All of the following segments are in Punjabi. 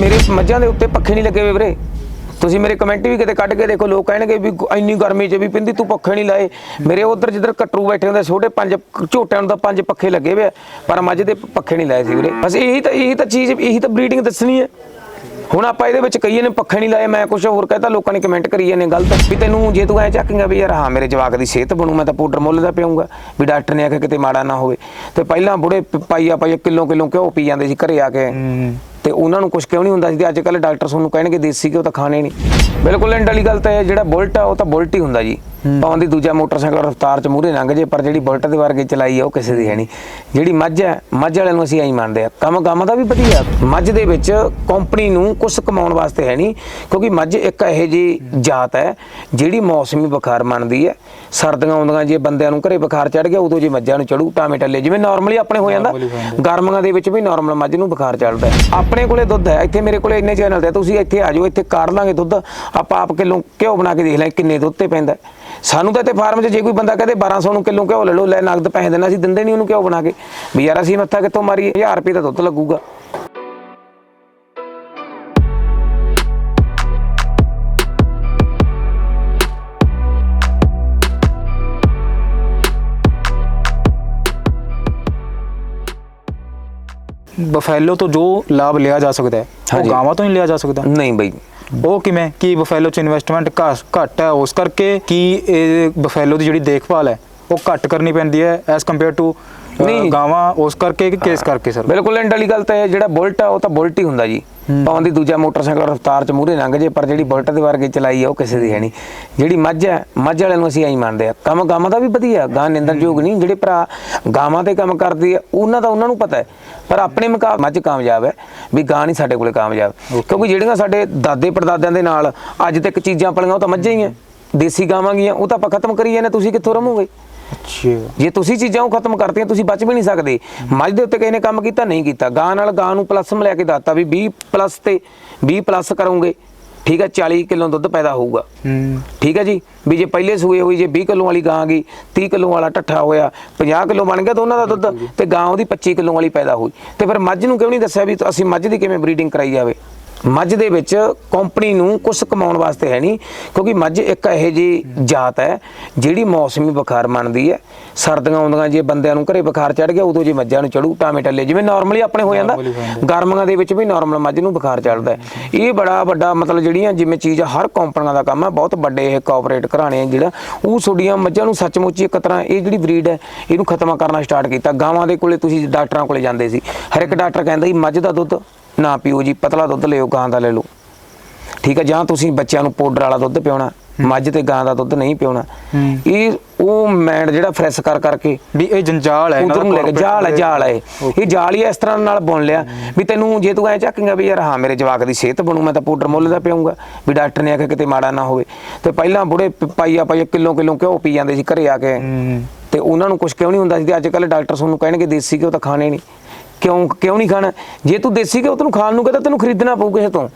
ਮੇਰੇ ਮੱਝਾਂ ਦੇ ਉੱਤੇ ਪੱਖੇ ਨਹੀਂ ਲੱਗੇ ਹੋਏ ਵੀਰੇ। ਤੁਸੀਂ ਮੇਰੇ ਕਮੈਂਟ ਵੀ ਕਿਤੇ ਕੱਢ ਕੇ ਦੇਖੋ, ਲੋਕ ਕਹਿਣਗੇ ਵੀ ਇੰਨੀ ਗਰਮੀ 'ਚ ਵੀ ਪਿੰਦੀ, ਤੂੰ ਪੱਖੇ ਨਹੀਂ ਲਾਏ। ਮੇਰੇ ਉਧਰ ਜਿੱਧਰ ਕੱਟਰੂ ਬੈਠੇ ਹੁੰਦੇ ਛੋਟੇ ਪੰਜ ਝੋਟਿਆਂ ਨੂੰ ਤਾਂ ਪੰਜ ਪੱਖੇ ਲੱਗੇ ਹੋਏ ਪਰ ਮੱਝ ਦੇ ਪੱਖੇ ਨਹੀਂ ਲਾਏ ਸੀ ਵੀਰੇ। ਬਸ ਇਹੀ ਤਾਂ ਇਹੀ ਤਾਂ ਚੀਜ਼, ਇਹੀ ਤਾਂ ਬਰੀਡਿੰਗ ਦੱਸਣੀ ਹੈ। ਹੁਣ ਆਪਾਂ ਇਹਦੇ ਵਿੱਚ ਕਹੀਏ ਨੇ ਪੱਖੇ ਨਹੀਂ ਲਾਏ, ਮੈਂ ਕੁਝ ਹੋਰ ਕਹਤਾ, ਲੋਕਾਂ ਨੇ ਕਮੈਂਟ ਕਰੀਏ ਜਾਂਦੇ ਗਲਤ ਵੀ ਤੈਨੂੰ ਜੇ ਤੂੰ ਐ ਚੱਕੇਗਾ ਵੀ ਯਾਰ, ਹਾਂ, ਮੇਰੇ ਜਵਾਕ ਦੀ ਸਿਹਤ ਬਣੂ, ਮੈਂ ਤਾਂ ਪਾਊਡਰ ਮੁੱਲ ਦਾ ਪੀਊਂਗਾ ਵੀ ਡਾਕਟਰ ਨੇ ਆਖਿਆ ਕਿਤੇ ਮਾੜਾ ਨਾ ਹੋਵੇ। ਤੇ ਪਹਿਲਾਂ ਬੁੜੇ ਪ- ਪਾਈਆ ਪਾਈਆ ਕਿਲੋ ਕਿਲੋ ਘਿਓ ਪੀ ਜਾਂਦੇ ਸੀ, ਘਰੇ ਆ ਕੇ। ਤੇ ਉਹਨਾਂ ਨੂੰ ਕੁਝ ਕਿਉਂ ਨਹੀਂ ਹੁੰਦਾ ਸੀ ਤੇ ਅੱਜ ਕੱਲ ਡਾਕਟਰ ਤੁਹਾਨੂੰ ਕਹਿਣਗੇ ਦੇਸੀ ਘਿਓ ਤਾਂ ਖਾਣੇ ਨਹੀਂ। ਬਿਲਕੁਲ ਐਂਡ ਵਾਲੀ ਗੱਲ ਤਾਂ ਇਹ ਜਿਹੜਾ ਬੁਲਟ ਆ, ਉਹ ਤਾਂ ਬੁਲਟ ਹੀ ਹੁੰਦਾ ਜੀ। ਭਾਵੇਂ ਦੀ ਦੂਜਾ ਮੋਟਰਸਾਈਕਲ ਰਫਤਾਰ ਚ ਮੂਹਰੇ ਲੰਘ ਜੇ ਪਰ ਜਿਹੜੀ ਬੁਲਟ ਦੇ ਵਰਗੇ ਚਲਾਈ ਆ ਉਹ ਕਿਸੇ ਦੀ ਹੈ ਨਹੀਂ। ਜਿਹੜੀ ਮੱਝ ਹੈ ਮੱਝ ਵਾਲਿਆਂ ਨੂੰ ਅਸੀਂ ਐਂ ਮੰਨਦੇ ਆ। ਕੰਮ ਕੰਮ ਦਾ ਵੀ ਵਧੀਆ। ਮੱਝ ਦੇ ਵਿੱਚ ਕੰਪਨੀ ਨੂੰ ਕੁਝ ਕਮਾਉਣ ਵਾਸਤੇ ਹੈ ਨਹੀਂ ਕਿਉਂਕਿ ਮੱਝ ਇੱਕ ਇਹੋ ਜੀ ਜਾਤ ਹੈ ਜਿਹੜੀ ਮੌਸਮੀ ਬੁਖਾਰ ਮੰਨਦੀ ਹੈ। ਸਰਦੀਆਂ ਆਉਂਦੀਆਂ ਜੇ ਬੰਦਿਆਂ ਨੂੰ ਘਰੇ ਬੁਖਾਰ ਚੜ ਗਿਆ ਉਦੋਂ ਜੇ ਮੱਝਾਂ ਨੂੰ ਚੜੂ ਟਾਮੇ ਟੱਲੇ ਜਿਵੇਂ ਨਾਰਮਲੀ ਆਪਣੇ ਹੋ ਜਾਂਦਾ। ਗਰਮੀਆਂ ਦੇ ਵਿੱਚ ਵੀ ਨਾਰਮਲ ਮੱਝ ਨੂੰ ਬੁਖਾਰ ਚੜਦਾ। ਆਪਣੇ ਕੋਲੇ ਦੁੱਧ ਹੈ ਇੱਥੇ ਮੇਰੇ ਕੋਲੇ ਇੰਨੇ ਚੈਨਲ ਤੇ ਤੁਸੀਂ ਇੱਥੇ ਆ ਜਾਓ ਇੱਥੇ ਕਾੜ ਲਾਂਗੇ ਦੁੱਧ। ਆਪਾਂ ਆਪ ਕਿਲੋ ਘਿਓ ਬਣਾ ਕੇ ਦੇਖ ਲੈ ਕਿੰਨੇ ਦੁੱਧ ਤੇ ਪੈਂਦਾ। ਸਾਨੂੰ ਤਾਂ ਇੱਥੇ ਫਾਰਮ 'ਚ ਜੇ ਕੋਈ ਬੰਦਾ ਕਹਦੇ 1200 ਨੂੰ ਕਿਲੋ ਘਿਓ ਲੈ ਲਓ ਲੈ ਨਗਦ ਪੈਸੇ ਦੇਣਾ ਅਸੀਂ ਦਿੰਦੇ ਨਹੀਂ ਉਹਨੂੰ ਘਿਓ ਬਣਾ ਕੇ। ਵੀ ਯਾਰ ਅਸੀਂ ਮੱਥਾ ਕਿੱਥੋਂ ਮਾਰੀਏ? 1000 ਰੁਪਏ ਦਾ ਦੁੱਧ ਲੱਗੂਗਾ। ਬਫੈਲੋ ਤੋਂ ਜੋ ਲਾਭ ਲਿਆ ਜਾ ਸਕਦਾ ਹੈ ਉਹ। ਗਾਵਾਂ ਤੋਂ ਹੀ ਲਿਆ ਜਾ ਸਕਦਾ ਨਹੀਂ ਬਈ। ਉਹ ਕਿਵੇਂ? ਕੀ ਬਫੈਲੋ ਚ ਇਨਵੈਸਟਮੈਂਟ ਘੱਟ ਹੈ? ਉਸ ਕਰਕੇ ਕੀ ਇਹ ਬਫੈਲੋ ਦੀ ਜਿਹੜੀ ਦੇਖਭਾਲ ਹੈ ਉਹ ਘੱਟ ਕਰਨੀ ਪੈਂਦੀ ਹੈ ਐਸ ਕੰਪੇਅਰ ਟੂ ਨਹੀਂ। ਗਾਵਾਂ? ਉਸ ਕਰਕੇ ਕਿ ਕੇਸ ਕਰਕੇ ਸਰ ਬਿਲਕੁਲ ਐਂਡ ਵਾਲੀ ਗੱਲ ਤਾਂ ਇਹ ਜਿਹੜਾ ਬੁਲਟ ਆ ਉਹ ਤਾਂ ਬੁਲਟ ਹੀ ਹੁੰਦਾ ਜੀ। ਭਾਵੇਂ ਦੀ ਦੂਜਾ ਮੋਟਰਸਾਈਕਲ ਰਫਤਾਰ ਚ ਮੂਹਰੇ ਲੰਘ ਜੇ ਪਰ ਜਿਹੜੀ ਬੁਲਟ ਦੇ ਵਰਗੇ ਚਲਾਈ ਆ ਉਹ ਕਿਸੇ ਦੀ ਹੈ ਨਹੀਂ। ਜਿਹੜੀ ਮੱਝ ਹੈ ਮੱਝ ਵਾਲਿਆਂ ਨੂੰ ਅਸੀਂ ਐਂ ਮੰਨਦੇ ਆ। ਕੰਮ ਗਾਵਾਂ ਦਾ ਵੀ ਵਧੀਆ ਗਾਂ ਨਿੰਦਣਯੋਗ ਨਹੀਂ। ਜਿਹੜੇ ਭਰਾ ਗਾਵਾਂ ਤੇ ਕੰਮ ਕਰਦੇ ਆ ਉਹਨਾਂ ਦਾ ਉਹਨਾਂ ਨੂੰ ਪਤਾ ਹੈ। ਪਰ ਆਪਣੇ ਮੁਕਾਬਲੇ ਮੱਝ ਕਾਮਯਾਬ ਹੈ ਵੀ ਗਾਂ ਨਹੀਂ ਸਾਡੇ ਕੋਲੇ ਕਾਮਯਾਬ। ਕਿਉਂਕਿ ਜਿਹੜੀਆਂ ਸਾਡੇ ਦਾਦੇ ਪੜਦਾਦਿਆਂ ਦੇ ਨਾਲ ਅੱਜ ਤੱਕ ਚੀਜ਼ਾਂ ਪਲੀਆਂ ਉਹ ਤਾਂ ਮੱਝਾਂ ਹੀ ਆ ਦੇਸੀ ਗਾਵਾਂ ਗੀਆਂ ਉਹ ਤਾਂ ਆਪਾਂ ਖਤਮ ਕਰੀ ਜਾਂਦੇ ਤੁਸੀਂ ਕਿੱਥੋਂ ਰਮੋਗੇ? ਅੱਛਾ। ਜੇ ਤੁਸੀਂ ਚੀਜ਼ਾਂ ਉਹ ਖਤਮ ਕਰਤੀਆਂ ਤੁਸੀਂ ਬਚ ਵੀ ਨਹੀਂ ਸਕਦੇ। ਮੱਝ ਦੇ ਉੱਤੇ ਕਿਸੇ ਨੇ ਕੰਮ ਕੀਤਾ ਨਹੀਂ ਕੀਤਾ। ਗਾਂ ਨਾਲ ਗਾਂ ਨੂੰ ਪਲੱਸ ਮਿਲਾ ਕੇ ਦੱਸਤਾ ਵੀ 20 ਪਲੱਸ ਤੇ 20 ਪਲੱਸ ਕਰੋਗੇ। ਠੀਕ ਹੈ 40 ਕਿਲੋ ਦੁੱਧ ਪੈਦਾ ਹੋਊਗਾ। ਹੂੰ। ਠੀਕ ਹੈ ਜੀ? ਵੀ ਜੇ ਪਹਿਲੇ ਸੂਏ ਹੋਈ ਜੇ 20 ਕਿਲੋ ਵਾਲੀ ਗਾਂ ਗਈ 30 ਕਿਲੋ ਵਾਲਾ ਟੱਠਾ ਹੋਇਆ 50 ਕਿਲੋ ਬਣ ਗਿਆ ਤਾਂ ਉਹਨਾਂ ਦਾ ਦੁੱਧ ਤੇ ਗਾਂ ਉਹਦੀ 25 ਕਿਲੋ ਵਾਲੀ ਪੈਦਾ ਹੋਈ। ਤੇ ਫਿਰ ਮੱਝ ਨੂੰ ਕਿਉਂ ਨਹੀਂ ਦੱਸਿਆ ਵੀ ਅਸੀਂ ਮੱਝ ਦੀ ਕਿਵੇਂ ਬਰੀਡਿੰਗ ਕਰਾਈ ਜਾਵੇ? ਮੱਝ ਦੇ ਵਿੱਚ ਕੰਪਨੀ ਨੂੰ ਕੁਝ ਕਮਾਉਣ ਵਾਸਤੇ ਹੈ ਨਹੀਂ ਕਿਉਂਕਿ ਮੱਝ ਇੱਕ ਇਹੋ ਜੀ ਜਾਤ ਹੈ ਜਿਹੜੀ ਮੌਸਮੀ ਬੁਖਾਰ ਮੰਨਦੀ ਹੈ। ਸਰਦੀਆਂ ਆਉਂਦੀਆਂ ਜੇ ਬੰਦਿਆਂ ਨੂੰ ਘਰੇ ਬੁਖਾਰ ਚੜ ਗਿਆ ਉਦੋਂ ਜੇ ਮੱਝਾਂ ਨੂੰ ਚੜੂ ਟਾਮੇ ਟੱਲੇ ਜਿਵੇਂ ਨਾਰਮਲੀ ਆਪਣੇ ਹੋ ਜਾਂਦਾ ਗਰਮੀਆਂ ਦੇ ਵਿੱਚ ਵੀ ਨਾਰਮਲ ਮੱਝ ਨੂੰ ਬੁਖਾਰ ਚੜਦਾ ਇਹ ਬੜਾ ਵੱਡਾ ਮਤਲਬ ਜਿਹੜੀਆਂ ਜਿਵੇਂ ਚੀਜ਼ ਹਰ ਕੰਪਨੀਆਂ ਦਾ ਕੰਮ ਹੈ ਬਹੁਤ ਵੱਡੇ ਇਹ ਕਾਰਪੋਰੇਟ ਘਰਾਣੇ ਜਿਹੜਾ ਉਹ ਤੁਹਾਡੀਆਂ ਮੱਝਾਂ ਨੂੰ ਸੱਚਮੁੱਚ ਇੱਕ ਤਰ੍ਹਾਂ ਇਹ ਜਿਹੜੀ ਬਰੀਡ ਹੈ ਇਹਨੂੰ ਖਤਮ ਕਰਨਾ ਸਟਾਰਟ ਕੀਤਾ। ਗਾਵਾਂ ਦੇ ਕੋਲੇ ਤੁਸੀਂ ਡਾਕਟਰਾਂ ਕੋਲੇ ਜਾਂਦੇ ਸੀ। ਹਰ ਇੱਕ ਡਾਕਟਰ ਕਹਿੰਦਾ ਸੀ ਮੱਝ ਦਾ ਦੁੱਧ ਨਾ ਪੀਓ ਜੀ ਪਤਲਾ ਦੁੱਧ ਲਿਓ ਗਾਂ ਦਾ ਲੈ ਲਓ। ਠੀਕ ਹੈ ਜਾਂ ਤੁਸੀਂ ਬੱਚਿਆਂ ਨੂੰ ਪਾਊਡਰ ਵਾਲਾ ਦੁੱਧ ਪਿਉਣਾ ਮੱਝ ਤੇ ਗਾਂ ਦਾ ਦੁੱਧ ਨਹੀਂ ਪਿਉਣਾ। ਇਹ ਉਹ ਮੈਂਡ ਜਿਹੜਾ ਫਰੈਸ਼ ਕਰ ਕਰਕੇ ਵੀ ਇਹ ਜੰਜਾਲ ਹੈ ਉਧਰ ਨੂੰ ਲੈ ਕੇ ਜਾਲ ਹੈ ਜਾਲ ਹੈ। ਇਹ। ਜਾਲ ਹੀ ਇਸ ਤਰ੍ਹਾਂ ਨਾਲ ਬੁਣ ਲਿਆ ਵੀ ਤੈਨੂੰ ਜੇ ਤੂੰ ਐ ਚੱਕੇਗਾ ਵੀ ਯਾਰ ਹਾਂ ਮੇਰੇ ਜਵਾਕ ਦੀ ਸਿਹਤ ਬਣੂ ਮੈਂ ਤਾਂ ਪਾਊਡਰ ਮੁੱਲ ਦਾ ਪੀਊਂਗਾ। ਵੀ ਡਾਕਟਰ ਨੇ ਆਖਿਆ ਕਿਤੇ ਮਾੜਾ ਨਾ ਹੋਵੇ। ਤੇ ਪਹਿਲਾਂ ਬੁੜੇ ਪ- ਪਾਈਆ ਪਾਈਆ ਕਿਲੋ ਕਿਲੋ ਘਿਓ ਪੀ ਜਾਂਦੇ ਸੀ ਘਰੇ ਆ ਕੇ। ਤੇ ਉਹਨਾਂ ਨੂੰ ਕੁਝ ਕਿਉਂ ਨਹੀਂ ਹੁੰਦਾ ਸੀ ਅੱਜ ਕੱਲ ਡਾਕਟਰ ਤੁਹਾਨੂੰ ਕਹਿਣਗੇ ਦੇਸੀ ਘਿਓ ਤਾਂ ਖਾਣੇ ਨਹੀਂ। ਕਿਉਂ ਕਿਉਂ ਨਹੀਂ ਖਾਣਾ? ਜੇ ਤੂੰ ਦੇਸੀ ਘਿਓ ਤੈਨੂੰ ਖਾਣ ਨੂੰ ਕਹਿੰਦਾ ਤੈਨੂੰ ਖਰੀਦਣਾ ਪਊ ਕਿਸੇ ਤੋਂ।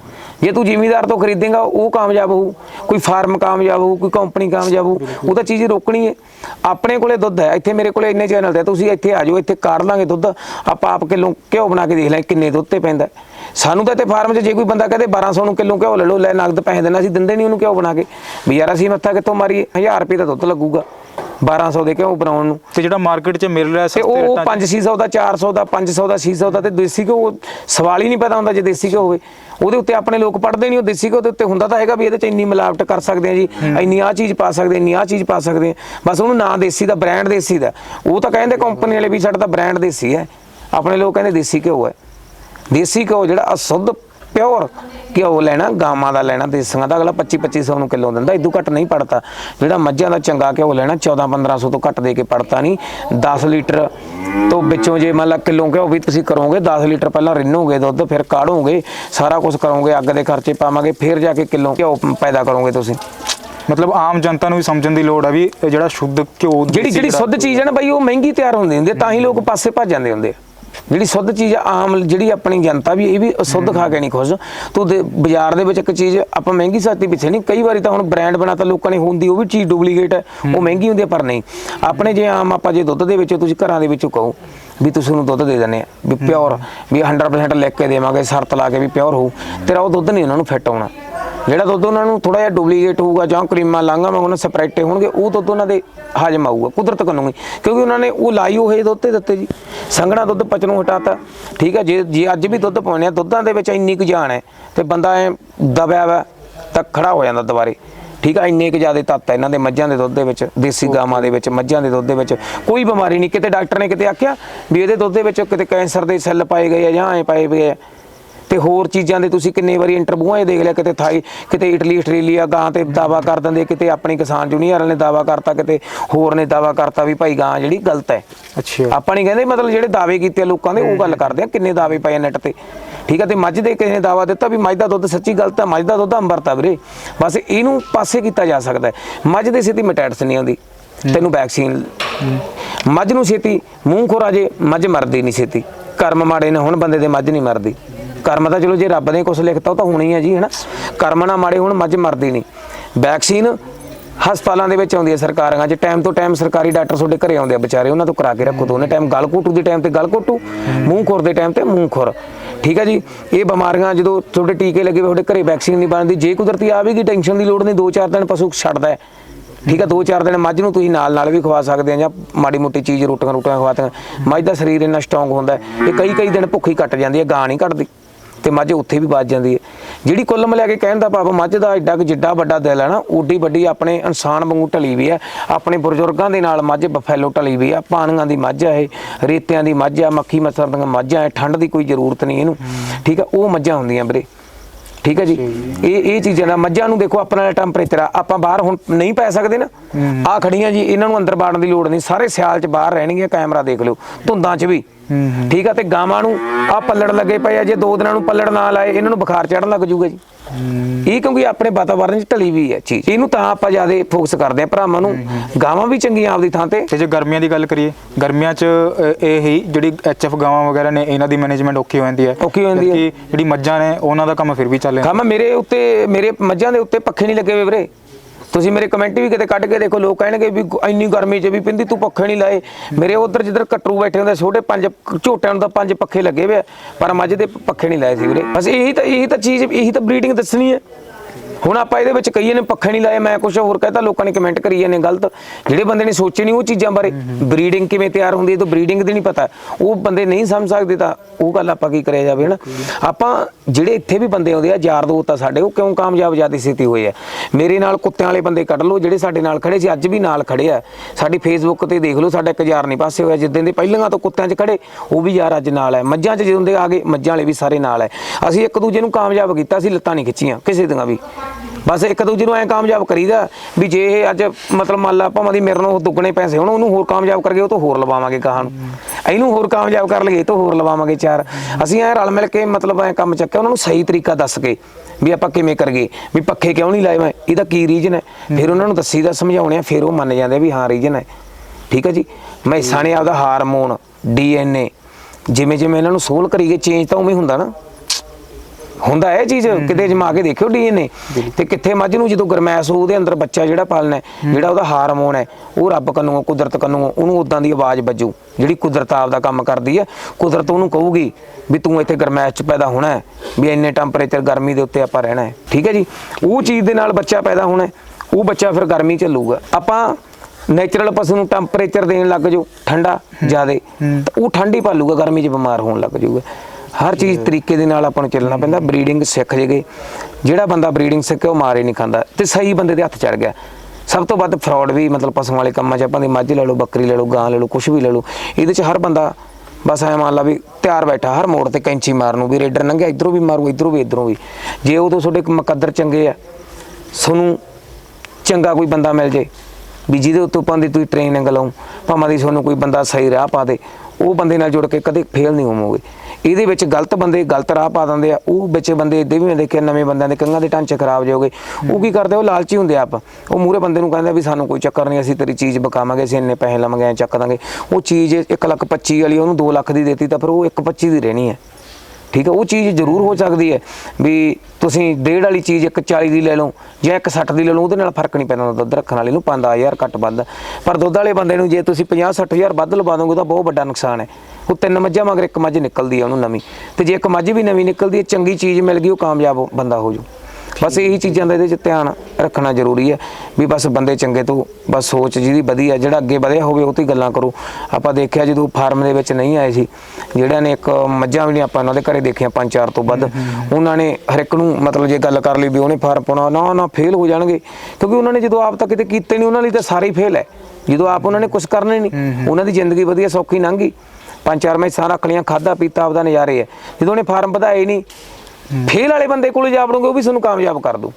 ਜੇ ਤੂੰ ਜ਼ਿਮੀਦਾਰ ਤੋਂ ਖਰੀਦੇਗਾ, ਉਹ ਕਾਮਯਾਬ ਹੋਊ। ਕੋਈ ਫਾਰਮ ਕਾਮਯਾਬ ਹੋਊ, ਕੋਈ ਕੰਪਨੀ ਕਾਮਯਾਬ ਹੋਊ, ਉਹ ਤਾਂ ਚੀਜ਼ ਰੋਕਣੀ ਹੈ ਆਪਣੇ ਕੋਲੇ ਦੁੱਧ ਹੈ, ਇੱਥੇ ਮੇਰੇ ਕੋਲੇ ਇੰਨੇ ਚੈਨਲ ਤੇ ਤੁਸੀਂ ਇੱਥੇ ਆ ਜਾਓ, ਇੱਥੇ ਕਰ ਲਾਂਗੇ ਦੁੱਧ। ਆਪਾਂ ਆਪ ਕਿਲੋ ਘਿਓ ਬਣਾ ਕੇ ਦੇਖ ਲੈ ਕਿੰਨੇ ਦੁੱਧ ਤੇ ਪੈਂਦਾ। ਸਾਨੂੰ ਤਾਂ ਇੱਥੇ ਫਾਰਮ 'ਚ ਜੇ ਕੋਈ ਬੰਦਾ ਕਹਦੇ 1200 ਨੂੰ ਕਿਲੋ ਘਿਓ ਲੈ ਲਓ, ਲੈ ਨਗਦ ਪੈਸੇ ਦੇਣਾ, ਅਸੀਂ ਦਿੰਦੇ ਨਹੀਂ ਉਹਨੂੰ ਘਿਓ ਬਣਾ ਕੇ। ਵੀ ਯਾਰ ਅਸੀਂ ਮੱਥਾ ਕਿੱਥੋਂ ਮਾਰੀਏ? 1000 ਰੁਪਏ ਦਾ ਦੁੱਧ ਲੱਗੂਗਾ। 1200 ਦੇ ਘਿਓ ਬਣਾਉਣ ਨੂੰ। ਤੇ ਜਿਹੜਾ ਮਾਰਕੀਟ 'ਚ ਮਿਲ ਰਿਹਾ ਤੇ ਸਸਤੇ ਉਹ ਰੇਟਾਂ 'ਚ- 5-600 ਦਾ 400 ਦਾ 500 ਦਾ 600 ਦਾ ਤੇ ਦੇਸੀ ਘਿਓ ਸਵਾਲ ਹੀ ਨਹੀਂ ਪਤਾ ਹੁੰਦਾ ਜੇ ਦੇਸੀ ਘਿਓ ਹੋਵੇ। ਉਹਦੇ ਉੱਤੇ ਆਪਣੇ ਲੋਕ ਪੜਦੇ ਨਹੀਂ ਉਹ ਦੇਸੀ ਘਿਓ ਦੇ ਉੱਤੇ ਹੁੰਦਾ ਤਾਂ ਹੈਗਾ ਵੀ ਇਹਦੇ ਚ ਇੰਨੀ ਮਿਲਾਵਟ ਕਰ ਸਕਦੇ ਆ ਜੀ ਇੰਨੀ ਆ ਚੀਜ਼ ਪਾ ਸਕਦੇ ਇੰਨੀ ਆ ਚੀਜ਼ ਪਾ ਸਕਦੇ ਆ। ਬਸ ਉਹਨੂੰ ਨਾਂ ਦੇਸੀ ਦਾ ਬ੍ਰਾਂਡ ਦੇਸੀ ਦਾ। ਉਹ ਤਾਂ ਕਹਿੰਦੇ ਕੰਪਨੀ ਵਾਲੇ ਵੀ ਸਾਡਾ ਤਾਂ ਬ੍ਰਾਂਡ ਦੇਸੀ ਹੈ। ਆਪਣੇ ਲੋਕ ਕਹਿੰਦੇ ਦੇਸੀ ਘਿਓ ਹੈ। ਦੇਸੀ ਘਿਓ ਜਿਹੜਾ ਅਸ਼ੁੱਧ ਪਿਓਰ ਘਿਓ ਲੈਣਾ ਗਾਵਾਂ ਦਾ ਲੈਣਾ ਦੇਸੀਆਂ ਦਾ ਅਗਲਾ 25 2500 ਨੂੰ ਕਿਲੋ ਦਿੰਦਾ ਇਦੋਂ ਘੱਟ ਨਹੀਂ ਪੜਤਾ ਜਿਹੜਾ ਮੱਝਾਂ ਦਾ ਚੰਗਾ ਘਿਓ ਲੈਣਾ 14 1500 ਤੋਂ ਘੱਟ ਦੇ ਕੇ ਪੜਤਾ ਨਹੀਂ। 10 ਲੀਟਰ ਤੋਂ ਵਿੱਚੋਂ ਜੇ ਮੰਨ ਲਾ ਕਿਲੋ ਘਿਓ ਵੀ ਤੁਸੀਂ ਕਰੋਗੇ 10 ਲੀਟਰ ਪਹਿਲਾਂ ਰਿੰਨੋਗੇ ਦੁੱਧ ਫਿਰ ਕਾੜੋਗੇ ਸਾਰਾ ਕੁਝ ਕਰੋਗੇ ਅੱਗ ਦੇ ਖਰਚੇ ਪਾਵਾਂਗੇ ਫਿਰ ਜਾ ਕੇ ਕਿਲੋ ਘਿਓ ਪੈਦਾ ਕਰੋਗੇ ਤੁਸੀਂ। ਮਤਲਬ ਆਮ ਜਨਤਾ ਨੂੰ ਵੀ ਸਮਝਣ ਦੀ ਲੋੜ ਹੈ ਵੀ ਜਿਹੜਾ ਸ਼ੁੱਧ ਘਿਓ ਜਿਹੜੀ ਜਿਹੜੀ ਸ਼ੁੱਧ ਚੀਜ਼ ਹੈ ਨਾ ਬਾਈ ਉਹ ਮਹਿੰਗੀ ਤਿਆਰ ਹੁੰਦੀ ਹੁੰਦੀ ਤਾਂ ਹੀ ਲੋਕ ਪਾਸੇ ਭੱਜ ਜਾਂਦੇ ਹੁੰਦੇ ਆ। ਜਿਹੜੀ ਸ਼ੁੱਧ ਚੀਜ਼ ਆਮ ਜਿਹੜੀ ਆਪਣੀ ਜਨਤਾ ਵੀ ਇਹ ਵੀ ਸ਼ੁੱਧ ਖਾ ਕੇ ਨਹੀਂ ਖੁਸ਼। ਤੂੰ ਦੇ- ਬਾਜ਼ਾਰ ਦੇ ਵਿੱਚ ਇੱਕ ਚੀਜ਼, ਆਪਾਂ ਮਹਿੰਗੀ ਸਸਤੀ ਪਿੱਛੇ ਨਹੀਂ, ਕਈ ਵਾਰੀ ਤਾਂ ਹੁਣ ਬ੍ਰਾਂਡ ਬਣਾਤਾ ਲੋਕਾਂ ਨੇ ਹੁੰਦੀ, ਉਹ ਵੀ ਚੀਜ਼ ਡੁਪਲੀਕੇਟ ਹੈ ਉਹ ਮਹਿੰਗੀ ਹੁੰਦੀ ਹੈ ਪਰ ਨਹੀਂ। ਆਪਣੇ ਜੇ ਆਮ ਆਪਾਂ ਜੇ ਦੁੱਧ ਦੇ ਵਿੱਚ, ਤੁਸੀਂ ਘਰਾਂ ਦੇ ਵਿੱਚੋਂ ਕਹੋ ਵੀ ਤੁਸੀਂ ਉਹਨੂੰ ਦੁੱਧ ਦੇ ਦਿੰਦੇ ਆ, ਵੀ ਪਿਓਰ ਵੀ 100% ਲਿਖ ਕੇ ਦੇਵਾਂਗੇ, ਸ਼ਰਤ ਲਾ ਕੇ ਵੀ ਪਿਓਰ ਹੋਊ, ਤੇਰਾ ਉਹ ਦੁੱਧ ਨਹੀਂ ਉਹਨਾਂ ਨੂੰ ਫਿੱਟ ਆਉਣਾ ਜਿਹੜਾ ਦੁੱਧ ਉਹਨਾਂ ਨੂੰ ਥੋੜਾ ਜਿਹਾ ਡੁਪਲੀਕੇਟ ਹੋਊਗਾ ਜਾਂ ਕਰੀਮਾਂ ਲਾਂਘਾਂ ਵਾਂਗੂ ਸਪਰੈਟੇ ਹੋਣਗੇ ਉਹ ਦੁੱਧ ਉਹਨਾਂ ਦੇ ਹਜਮ ਆਊਗਾ ਕੁਦਰਤ ਕਾਨੂੰਨੀ ਕਿਉਂਕਿ ਉਹਨਾਂ ਨੇ ਉਹ ਲਾਈ ਹੋਏ ਦੁੱਧ ਤੇ ਦਿੱਤੇ ਜੀ। ਸੰਘਣਾ ਦੁੱਧ ਪਚਣੋਂ ਹਟਾਤਾ। ਠੀਕ ਹੈ ਜੇ ਜੇ ਅੱਜ ਵੀ ਦੁੱਧ ਪਾਉਣੇ ਆ ਦੁੱਧਾਂ ਦੇ ਵਿੱਚ ਇੰਨੀ ਕੁ ਜਾਨ ਹੈ ਤੇ ਬੰਦਾ ਐ ਦਬਿਆ ਵਾ ਤਾਂ ਖੜਾ ਹੋ ਜਾਂਦਾ ਦੁਬਾਰੇ। ਠੀਕ ਆ ਇੰਨੇ ਕੁ ਜ਼ਿਆਦਾ ਤੱਤ ਹੈ ਇਹਨਾਂ ਦੇ ਮੱਝਾਂ ਦੇ ਦੁੱਧ ਦੇ ਵਿੱਚ ਦੇਸੀ ਗਾਵਾਂ ਦੇ ਵਿੱਚ ਮੱਝਾਂ ਦੇ ਦੁੱਧ ਦੇ ਵਿੱਚ। ਕੋਈ ਬਿਮਾਰੀ ਨਹੀਂ ਕਿਤੇ ਡਾਕਟਰ ਨੇ ਕਿਤੇ ਆਖਿਆ ਵੀ ਇਹਦੇ ਦੁੱਧ ਦੇ ਵਿੱਚ ਕਿਤੇ ਕੈਂਸਰ ਦੇ ਸੈੱਲ ਪਾਏ ਗਏ ਆ ਜਾਂ ਐ ਪਾਏ ਗਏ ਆ। ਤੇ ਹੋਰ ਚੀਜ਼ਾਂ ਦੇ ਤੁਸੀਂ ਕਿੰਨੇ ਵਾਰੀ ਇੰਟਰਵਿਊਆਂ 'ਚ ਦੇਖ ਲਿਆ ਕਿਤੇ ਥਾਈ ਕਿਤੇ ਇਟਲੀ ਆਸਟ੍ਰੇਲੀਆ ਗਾਂ ਤੇ ਦਾਵਾ ਕਰ ਦਿੰਦੇ ਕਿਤੇ ਆਪਣੀ ਕਿਸਾਨ ਜੂਨੀਅਰ ਨੇ ਦਾਵਾ ਕਰਤਾ ਕਿਤੇ ਹੋਰ ਨੇ ਦਾਵਾ ਕਰਤਾ ਵੀ ਭਾਈ ਗਾਂ ਜਿਹੜੀ ਗਲਤ ਹੈ। ਅੱਛਾ। ਆਪਾਂ ਨਹੀਂ ਕਹਿੰਦੇ ਮਤਲਬ ਜਿਹੜੇ ਦਾਅਵੇ ਕੀਤੇ ਲੋਕਾਂ ਦੇ ਉਹ ਗੱਲ ਕਰਦੇ ਆ ਕਿੰਨੇ ਦਾਅਵੇ ਪਏ ਨੈਟ ਤੇ। ਠੀਕ ਹੈ ਤੇ ਮੱਝ ਦੇ ਕਿਸੇ ਨੇ ਦਾਅਵਾ ਦਿੱਤਾ ਵੀ ਮੱਝ ਦਾ ਦੁੱਧ ਸੱਚੀ ਗਲਤ ਹੈ ਮੱਝ ਦਾ ਦੁੱਧ ਅੰਮ੍ਰਿਤ ਆ ਵੀਰੇ। ਬਸ ਇਹਨੂੰ ਪਾਸੇ ਕੀਤਾ ਜਾ ਸਕਦਾ ਹੈ। ਮੱਝ ਦੇ ਛੇਤੀ ਮਟੈਟਸ ਨਹੀਂ ਆਉਂਦੀ ਤੈਨੂੰ ਵੈਕਸੀਨ ਮੱਝ ਨੂੰ ਛੇਤੀ ਮੂੰਹ ਖੋਰਾ ਜੇ ਮੱਝ ਮਰਦੀ ਨਹੀਂ ਛੇਤੀ। ਕਰਮ ਮਾੜੇ ਨੇ ਹੁਣ ਬੰਦੇ ਦੇ ਮੱਝ ਨਹੀਂ ਮਰਦੀ। ਕਰਮ ਤਾਂ ਚਲੋ ਜੇ ਰੱਬ ਨੇ ਕੁਝ ਲਿਖਤਾ ਉਹ ਤਾਂ ਹੋਣਾ ਹੀ ਹੈ ਜੀ ਹਨਾ? ਕਰਮ ਨਾ ਮਾੜੇ ਹੁਣ ਮੱਝ ਮਰਦੀ ਨਹੀਂ। ਵੈਕਸੀਨ ਹਸਪਤਾਲਾਂ ਦੇ ਵਿੱਚ ਆਉਂਦੀ ਹੈ ਸਰਕਾਰਾਂ 'ਚ ਟਾਈਮ ਤੋਂ ਟਾਈਮ ਸਰਕਾਰੀ ਡਾਕਟਰ ਤੁਹਾਡੇ ਘਰੇ ਆਉਂਦੇ ਆ ਵਿਚਾਰੇ ਉਹਨਾਂ ਤੋਂ ਕਰਾ ਕੇ ਰੱਖੋ ਦੋਨੇ ਟਾਈਮ ਗਲ ਘੋਟੂ ਦੇ ਟਾਈਮ ਤੇ ਗਲ ਘੋਟੂ ਮੂੰਹ ਖੁਰ ਦੇ ਟਾਈਮ ਤੇ ਮੂੰਹ ਖੁਰ। ਠੀਕ ਹੈ ਜੀ? ਇਹ ਬਿਮਾਰੀਆਂ ਜਦੋਂ ਤੁਹਾਡੇ ਟੀਕੇ ਲੱਗੇ ਤੁਹਾਡੇ ਘਰੇ ਵੈਕਸੀਨ ਨਹੀਂ ਬਣਦੀ ਜੇ ਕੁਦਰਤੀ ਆਵੇਗੀ ਟੈਨਸ਼ਨ ਦੀ ਲੋੜ ਨਹੀਂ 2-4 ਦਿਨ ਪਸ਼ੂ ਛੱਡਦਾ ਹੈ। ਠੀਕ ਹੈ 2-4 ਦਿਨ ਮੱਝ ਨੂੰ ਤੁਸੀਂ ਨਾਲ ਨਾਲ ਵੀ ਖਵਾ ਸਕਦੇ ਆ ਜਾਂ ਮਾੜੀ ਮੋਟੀ ਚੀਜ਼ ਰੋਟੀਆਂ ਰੋਟੀਆਂ ਖਵਾਤੀਆਂ ਮੱਝ ਦਾ ਸਰੀਰ ਇੰਨਾ ਸਟਰੋਂਗ ਹੁੰਦਾ ਹੈ, ਇਹ ਕਈ ਕਈ ਦਿਨ ਭੁੱਖੀ ਕੱਟ ਜਾਂਦੀ ਹੈ ਗਾਂ ਨਹੀਂ ਕੱਟਦੀ ਤੇ ਮੱਝ ਉੱਥੇ ਵੀ ਵੱਜ ਜਾਂਦੀ ਹੈ। ਜਿਹੜੀ ਕੁੱਲ ਮਿਲਾ ਕੇ ਕਹਿਣ ਦਾ ਭਾਵ ਮੱਝ ਦਾ ਐਡਾ ਕੁ ਜਿੱਡਾ ਵੱਡਾ ਦਿਲ ਹੈ ਨਾ ਓਡੀ ਵੱਡੀ ਆਪਣੇ ਇਨਸਾਨ ਵਾਂਗੂ ਢਲੀ ਵੀ ਹੈ ਆਪਣੇ ਬਜ਼ੁਰਗਾਂ ਦੇ ਨਾਲ ਮੱਝ ਬਫੈਲੋ ਢਲੀ ਵੀ ਹੈ ਪਾਣੀਆਂ ਦੀ ਮੱਝ ਹੈ ਇਹ ਰੇਤਿਆਂ ਦੀ ਮੱਝ ਆ ਮੱਖੀ ਮੱਛਰ ਦੀਆਂ ਮੱਝਾਂ ਹੈ ਠੰਡ ਦੀ ਕੋਈ ਜ਼ਰੂਰਤ ਨਹੀਂ ਇਹਨੂੰ। ਠੀਕ ਹੈ ਉਹ ਮੱਝਾਂ ਹੁੰਦੀਆਂ ਵੀਰੇ। ਠੀਕ ਹੈ ਜੀ? ਇਹ ਇਹ ਚੀਜ਼ਾਂ ਦਾ ਮੱਝਾਂ ਨੂੰ ਦੇਖੋ ਆਪਣਾ ਟੈਂਪਰੇਚਰ ਆ ਆਪਾਂ ਬਾਹਰ ਹੁਣ ਨਹੀਂ ਪੈ ਸਕਦੇ ਨਾ। ਆ ਖੜੀਆਂ ਜੀ ਇਹਨਾਂ ਨੂੰ ਅੰਦਰ ਬਾੜਨ ਦੀ ਲੋੜ ਨਹੀਂ ਸਾਰੇ ਸਿਆਲ 'ਚ ਬਾਹਰ ਰਹਿਣਗੀਆਂ ਕੈਮਰਾ ਦੇਖ ਲਿਓ ਧੁੰਦਾਂ 'ਚ ਵੀ। ਠੀਕ ਆ ਤੇ ਗਾਵਾਂ ਨੂੰ ਆ ਪੱਲੜ ਲੱਗੇ ਪਏ ਆ ਜੇ ਦੋ ਦਿਨਾਂ ਨੂੰ ਪੱਲੜ ਨਾ ਲਾਏ ਇਹਨਾਂ ਨੂੰ ਬੁਖਾਰ ਚੜਨ ਲੱਗ ਜੂਗਾ ਜੀ। ਇਹ ਕਿਉਂਕਿ ਆਪਣੇ ਵਾਤਾਵਰਣ 'ਚ ਢਲੀ ਵੀ ਹੈ ਚੀਜ਼। ਇਹਨੂੰ ਤਾਂ ਆਪਾਂ ਜ਼ਿਆਦਾ ਫੋਕਸ ਕਰਦੇ ਆ ਭਰਾਵਾਂ ਨੂੰ। ਗਾਵਾਂ ਵੀ ਚੰਗੀਆਂ ਆਪਦੀ ਥਾਂ ਤੇ। ਤੇ ਜੇ ਗਰਮੀਆਂ ਦੀ ਗੱਲ ਕਰੀਏ ਗਰਮੀਆਂ 'ਚ ਇਹ ਹੀ ਜਿਹੜੀ ਐਚਐਫ ਗਾਵਾਂ ਵਗੈਰਾ ਨੇ ਇਹਨਾਂ ਦੀ ਮੈਨੇਜਮੈਂਟ ਔਖੀ ਹੋ ਜਾਂਦੀ ਹੈ। ਔਖੀ ਹੋ ਜਾਂਦੀ ਹੈ। ਜਿਹੜੀ ਮੱਝਾਂ ਨੇ ਉਹਨਾਂ ਦਾ ਕੰਮ ਫਿਰ ਵੀ ਚੱਲ ਰਿਹਾ ਕੰਮ ਮੇਰੇ ਉੱਤੇ ਮੇਰੇ ਮੱਝਾਂ ਦੇ ਉੱਤੇ ਪੱਖੇ ਨਹੀਂ ਲੱਗੇ ਹੋਏ ਵੀਰੇ। ਤੁਸੀਂ ਮੇਰੇ ਕਮੈਂਟ ਵੀ ਕਿਤੇ ਕੱਢ ਕੇ ਦੇਖੋ, ਲੋਕ ਕਹਿਣਗੇ ਵੀ ਇੰਨੀ ਗਰਮੀ 'ਚ ਵੀ ਪਿੰਦੀ, ਤੂੰ ਪੱਖੇ ਨਹੀਂ ਲਾਏ। ਮੇਰੇ ਉਧਰ ਜਿੱਧਰ ਕਟਰੂ ਬੈਠੇ ਹੁੰਦੇ, ਛੋਟੇ ਪੰਜ ਝੋਟਿਆਂ ਨੂੰ ਤਾਂ ਪੰਜ ਪੱਖੇ ਲੱਗੇ ਹੋਏ ਪਰ ਮੱਝ ਦੇ ਪੱਖੇ ਨਹੀਂ ਲਾਏ ਸੀ ਵੀਰੇ। ਬਸ ਇਹੀ ਤਾਂ ਇਹੀ ਤਾਂ ਚੀਜ਼, ਇਹੀ ਤਾਂ ਬਰੀਡਿੰਗ ਦੱਸਣੀ ਹੈ। ਹੁਣ ਆਪਾਂ ਇਹਦੇ ਵਿੱਚ ਕਈਏ ਨੇ ਪੱਖੇ ਨਹੀਂ ਲਾਏ, ਮੈਂ ਕੁਝ ਹੋਰ ਕਹਤਾ, ਲੋਕਾਂ ਨੇ ਕਮੈਂਟ ਕਰੀ ਜਾਂਦੇ ਗਲਤ। ਜਿਹੜੇ ਬੰਦੇ ਨੇ ਸੋਚੇ ਨਹੀਂ ਉਹ ਚੀਜ਼ਾਂ ਬਾਰੇ। ਬਰੀਡਿੰਗ ਕਿਵੇਂ ਤਿਆਰ ਹੁੰਦੀ ਹੈ ਤਾਂ ਬਰੀਡਿੰਗ ਦੀ ਨਹੀਂ ਪਤਾ। ਉਹ ਬੰਦੇ ਨਹੀਂ ਸਮਝ ਸਕਦੇ ਤਾਂ ਉਹ ਗੱਲ ਆਪਾਂ ਕੀ ਕਰਿਆ ਜਾਵੇ, ਹਨਾ? ਆਪਾਂ ਜਿਹੜੇ ਇੱਥੇ ਵੀ ਬੰਦੇ ਆਉਂਦੇ ਆ, ਯਾਰ ਦੋਸਤ ਆ ਸਾਡੇ, ਉਹ ਕਿਉਂ ਕਾਮਯਾਬ ਜਿਆਦੀ ਸਿੱਧੀ ਹੋਏ ਆ? ਮੇਰੇ ਨਾਲ ਕੁੱਤਿਆਂ ਵਾਲੇ ਬੰਦੇ ਕੱਢ ਲਓ, ਜਿਹੜੇ ਸਾਡੇ ਨਾਲ ਖੜੇ ਸੀ, ਅੱਜ ਵੀ ਨਾਲ ਖੜੇ ਆ। ਸਾਡੀ ਫੇਸਬੁੱਕ ਤੇ ਦੇਖ ਲਓ, ਸਾਡਾ ਇੱਕ ਯਾਰ ਨਹੀਂ ਪਾਸੇ ਹੋਇਆ ਜਿੱਦਾਂ ਦੇ ਪਹਿਲਾਂ ਤੋਂ ਕੁੱਤਿਆਂ 'ਚ ਖੜੇ, ਉਹ ਵੀ ਯਾਰ ਅੱਜ ਨਾਲ ਹੈ ਮੱਝਾਂ 'ਚ ਜਦੋਂ ਦੇ ਆ ਗਏ, ਮੱਝਾਂ ਵਾਲੇ ਵੀ ਸਾਰੇ ਨਾਲ ਹੈ ਅਸੀਂ ਇੱਕ ਦੂਜੇ ਨੂੰ ਕਾਮਯਾਬ ਕੀਤਾ ਸੀ ਲੱਤਾਂ ਨਹੀਂ ਖਿੱਚੀਆਂ, ਕਿਸੇ ਦੀਆਂ ਵੀ। ਬਸ ਇੱਕ ਦੂਜੇ ਨੂੰ ਐ ਕਾਮਯਾਬ ਕਰੀਦਾ ਵੀ ਜੇ ਇਹ ਅੱਜ ਮਤਲਬ ਮੰਨ ਲਾ ਭਾਵੇਂ ਦੀ ਮੇਰੇ ਨਾਲੋਂ ਦੁੱਗਣੇ ਪੈਸੇ ਹੋਣ, ਉਹਨੂੰ ਹੋਰ ਕਾਮਯਾਬ ਕਰਕੇ ਉਹ ਤੋਂ ਹੋਰ ਲਵਾਵਾਂਗੇ ਕਹਾਂ ਨੂੰ। ਇਹਨੂੰ ਹੋਰ ਕਾਮਯਾਬ ਕਰ ਲਈਏ ਤਾਂ ਹੋਰ ਲਵਾਵਾਂਗੇ ਚਾਰ। ਅਸੀਂ ਐ ਰਲ ਮਿਲ ਕੇ ਮਤਲਬ ਐ ਕੰਮ ਚੱਕਿਆ, ਉਹਨਾਂ ਨੂੰ ਸਹੀ ਤਰੀਕਾ ਦੱਸ ਕੇ ਵੀ ਆਪਾਂ ਕਿਵੇਂ ਕਰਗੇ ਵੀ ਪੱਖੇ ਕਿਉਂ ਨਹੀਂ ਲਾਏ ਮੈਂ ਇਹਦਾ ਕੀ ਰੀਜਨ ਹੈ? ਫਿਰ ਉਹਨਾਂ ਨੂੰ ਦੱਸੀਦਾ ਸਮਝਾਉਣੇ ਆ, ਫਿਰ ਉਹ ਮੰਨ ਜਾਂਦੇ ਵੀ ਹਾਂ ਰੀਜਨ ਹੈ। ਠੀਕ ਹੈ ਜੀ? ਮੈਸਾਂ ਨੇ ਆਪਦਾ ਹਾਰਮੋਨ ਡੀਐਨਏ ਜਿਵੇਂ ਜਿਵੇਂ ਇਹਨਾਂ ਨੂੰ ਸੋਲ ਕਰੀਏ ਚੇਂਜ ਤਾਂ ਉਵੇਂ ਹੁੰਦਾ ਨਾ। ਹੁੰਦਾ ਇਹ ਚੀਜ਼ ਕਿਤੇ ਜਮਾ ਕੇ ਦੇਖਿਓ ਡੀਐਨਏ। ਤੇ ਕਿੱਥੇ ਮੱਝ ਨੂੰ ਜਦੋਂ ਗਰਮੈਸ਼ ਹੋਊ ਉਹਦੇ ਅੰਦਰ ਬੱਚਾ ਜਿਹੜਾ ਪਾਲਣਾ ਹੈ, ਜਿਹੜਾ ਉਹਦਾ ਹਾਰਮੋਨ ਹੈ ਉਹ ਰੱਬ ਕੰਨੋਂ ਕੁਦਰਤ ਕੰਨੋਂ ਉਹਨੂੰ ਉਦਾਂ ਦੀ ਆਵਾਜ਼ ਵੱਜੂ ਜਿਹੜੀ ਕੁਦਰਤ ਆਪ ਦਾ ਕੰਮ ਕਰਦੀ ਹੈ। ਕੁਦਰਤ ਉਹਨੂੰ ਕਹੂਗੀ ਵੀ ਤੂੰ ਇੱਥੇ ਗਰਮੈਸ਼ ਚ ਪੈਦਾ ਹੋਣਾ ਹੈ ਵੀ ਇੰਨੇ ਟੈਂਪਰੇਚਰ ਗਰਮੀ ਦੇ ਉੱਤੇ ਆਪਾਂ ਰਹਿਣਾ ਹੈ। ਠੀਕ ਹੈ ਜੀ? ਉਹ ਚੀਜ਼ ਦੇ ਨਾਲ ਬੱਚਾ ਪੈਦਾ ਹੋਣਾ ਹੈ ਉਹ ਬੱਚਾ ਫਿਰ ਗਰਮੀ ਚੱਲੂਗਾ ਆਪਾਂ ਨੇਚਰਲ ਪਸ਼ੂ ਨੂੰ ਟੈਂਪਰੇਚਰ ਦੇਣ ਲੱਗ ਜਾਓ ਠੰਡਾ ਜ਼ਿਆਦੇ ਉਹ ਠੰਡੀ ਪਾਲੂਗਾ ਗਰਮੀ 'ਚ ਬਿਮਾਰ ਹੋਣ ਲੱਗ ਜਾਊਗਾ। ਹਰ ਚੀਜ਼ ਤਰੀਕੇ ਦੇ ਨਾਲ ਆਪਾਂ ਨੂੰ ਚੱਲਣਾ ਪੈਂਦਾ ਬਰੀਡਿੰਗ ਸਿੱਖ ਜੇਗੇ। ਜਿਹੜਾ ਬੰਦਾ ਬਰੀਡਿੰਗ ਸਿੱਖੇ ਉਹ ਮਾਰੇ ਨਹੀਂ ਖਾਂਦਾ। ਤੇ ਸਹੀ ਬੰਦੇ ਦੇ ਹੱਥ ਚੜ ਗਿਆ। ਸਭ ਤੋਂ ਵੱਧ ਫਰਾਡ ਵੀ ਮਤਲਬ ਪਸ਼ੂਆਂ ਵਾਲੇ ਕੰਮਾਂ 'ਚ ਆਪਾਂ ਦੀ ਮੱਝ ਲੈ ਲਓ ਬੱਕਰੀ ਲੈ ਲਓ ਗਾਂ ਲੈ ਲਓ ਕੁਝ ਵੀ ਲੈ ਲਓ। ਇਹਦੇ 'ਚ ਹਰ ਬੰਦਾ ਬਸ ਐ ਮੰਨ ਲਾ ਵੀ ਤਿਆਰ ਬੈਠਾ ਹਰ ਮੋੜ ਤੇ ਕੈਂਚੀ ਮਾਰਨ ਨੂੰ ਵੀ ਰੇਡਰ ਲੰਘਿਆ ਇਧਰੋਂ ਵੀ ਮਾਰੂ ਇਧਰੋਂ ਵੀ ਇਧਰੋਂ ਵੀ। ਜੇ ਉਦੋਂ ਤੁਹਾਡੇ ਮੁਕੱਦਰ ਚੰਗੇ ਆ ਤੁਹਾਨੂੰ ਚੰਗਾ ਕੋਈ ਬੰਦਾ ਮਿਲ ਜੇ ਵੀ ਜਿਹਦੇ ਉੱਤੇ ਆਪਾਂ ਦੀ ਤੁਸੀਂ ਟ੍ਰੇਨਿੰਗ ਲਾਓ ਭਾਵੇਂ ਦੀ ਤੁਹਾਨੂੰ ਕੋਈ ਬੰਦਾ ਸਹੀ ਰਾਹ ਪਾ ਦੇ ਉਹ ਬੰਦੇ ਨਾਲ ਜੁੜ ਕੇ ਕਦੇ ਫੇਲ ਨਹੀਂ ਹੋਵੋਗੇ। ਇਹਦੇ ਵਿੱਚ ਗਲਤ ਬੰਦੇ ਗਲਤ ਰਾਹ ਪਾ ਦਿੰਦੇ ਆ, ਉਹ ਵਿੱਚ ਬੰਦੇ ਇਦਾਂ ਵੀ ਮੈਂ ਦੇਖਿਆ ਨਵੇਂ ਬੰਦਿਆਂ ਦੇ ਕੰਗਾਂ ਦੇ ਢਾਂਚੇ ਖਰਾਬ ਜਾਓਗੇ ਉਹ ਕੀ ਕਰਦੇ ਉਹ ਲਾਲਚੀ ਹੁੰਦੇ ਆ ਆਪ। ਉਹ ਮੂਰੇ ਬੰਦੇ ਨੂੰ ਕਹਿੰਦੇ ਵੀ ਸਾਨੂੰ ਕੋਈ ਚੱਕਰ ਨਹੀਂ, ਅਸੀਂ ਤੇਰੀ ਚੀਜ਼ ਬਕਾਵਾਂਗੇ, ਅਸੀਂ ਇੰਨੇ ਪੈਸੇ ਲਵਾਂਗੇ, ਐਂ ਚੱਕ ਦਾਂਗੇ। ਉਹ ਚੀਜ਼ 1 ਲੱਖ 25 ਵਾਲੀ, ਉਹਨੂੰ 2 ਲੱਖ ਦੀ ਦੇਤੀ ਤਾਂ ਫਿਰ ਉਹ 1 25 ਦੀ ਰਹਿਣੀ ਹੈ। ਠੀਕ ਹੈ, ਉਹ ਚੀਜ਼ ਜ਼ਰੂਰ ਹੋ ਸਕਦੀ ਹੈ ਵੀ ਤੁਸੀਂ ਡੇਢ ਵਾਲੀ ਚੀਜ਼ ਇੱਕ 40 ਦੀ ਲੈ ਲਓ ਜਾਂ ਇੱਕ 60 ਦੀ ਲੈ ਲਓ, ਉਹਦੇ ਨਾਲ ਫ਼ਰਕ ਨਹੀਂ ਪੈਂਦਾ ਦੁੱਧ ਰੱਖਣ ਵਾਲੇ ਨੂੰ 5000 ਘੱਟ ਵੱਧ। ਪਰ ਦੁੱਧ ਵਾਲੇ ਬੰਦੇ ਨੂੰ ਜੇ ਤੁਸੀਂ 50 60000 ਵੱਧ ਲਵਾ ਦੋਗੇ ਤਾਂ ਬਹੁਤ ਵੱਡਾ ਨੁਕਸਾਨ ਹੈ। ਉਹ ਤਿੰਨ ਮੱਝਾਂ ਮਗਰ ਇੱਕ ਮੱਝ ਨਿਕਲਦੀ ਹੈ ਉਹਨੂੰ ਨਵੀਂ। ਤੇ ਜੇ ਇੱਕ ਮੱਝ ਵੀ ਨਵੀਂ ਨਿਕਲਦੀ ਹੈ, ਚੰਗੀ ਚੀਜ਼ ਮਿਲ ਗਈ, ਉਹ ਕਾਮਯਾਬ ਬੰਦਾ ਹੋ ਜੂ ਬਸ ਇਹੀ ਚੀਜ਼ਾਂ ਦਾ ਇਹਦੇ 'ਚ ਧਿਆਨ ਰੱਖਣਾ ਜ਼ਰੂਰੀ ਹੈ ਵੀ ਬਸ ਬੰਦੇ ਚੰਗੇ ਤੋਂ ਬਸ ਸੋਚ ਜਿਹਦੀ ਵਧੀਆ ਜਿਹੜਾ ਅੱਗੇ ਵਧਿਆ ਹੋਵੇ ਉਹ ਤੇ ਗੱਲਾਂ ਕਰੋ। ਆਪਾਂ ਦੇਖਿਆ ਜਦੋਂ ਫਾਰਮ ਦੇ ਵਿੱਚ ਨਹੀਂ ਆਏ ਸੀ ਜਿਹੜਿਆਂ ਨੇ ਇੱਕ ਮੱਝਾਂ ਵੀ ਨਹੀਂ ਆਪਾਂ ਉਹਨਾਂ ਦੇ ਘਰੇ ਦੇਖੀਆਂ ਪੰਜ ਚਾਰ ਤੋਂ ਵੱਧ ਉਹਨਾਂ ਨੇ ਹਰ ਇੱਕ ਨੂੰ ਮਤਲਬ ਜੇ ਗੱਲ ਕਰ ਲਈ ਵੀ ਉਹਨੇ ਫਾਰਮ ਪਾਉਣਾ ਨਾ ਨਾ ਫੇਲ ਹੋ ਜਾਣਗੇ। ਕਿਉਂਕਿ ਉਹਨਾਂ ਨੇ ਜਦੋਂ ਆਪ ਤਾਂ ਕਿਤੇ ਕੀਤੇ ਨਹੀਂ ਉਹਨਾਂ ਲਈ ਤਾਂ ਸਾਰੇ ਹੀ ਫੇਲ ਹੈ। ਜਦੋਂ ਆਪ ਉਹਨਾਂ ਨੇ ਕੁਝ ਕਰਨਾ ਹੀ ਨਹੀਂ ਉਹਨਾਂ ਦੀ ਜ਼ਿੰਦਗੀ ਵਧੀਆ ਸੌਖੀ ਲੰਘੀ ਪੰਜ ਚਾਰ ਮੈਸਾਂ ਰੱਖ ਲਈਆਂ ਖਾਦਾ ਪੀਤਾ ਆਪਦਾ ਨਜ਼ਾਰੇ ਹੈ। ਜਦੋਂ ਉਹਨੇ ਫਾਰਮ ਵਧਾਏ ਨਹੀਂ ਫੇਲ ਵਾਲੇ ਬੰਦੇ ਕੋਲ ਜਾ ਵੜੋਗੇ ਉਹ ਵੀ ਤੁਹਾਨੂੰ ਕਾਮਯਾਬ ਕਰ ਦੂ।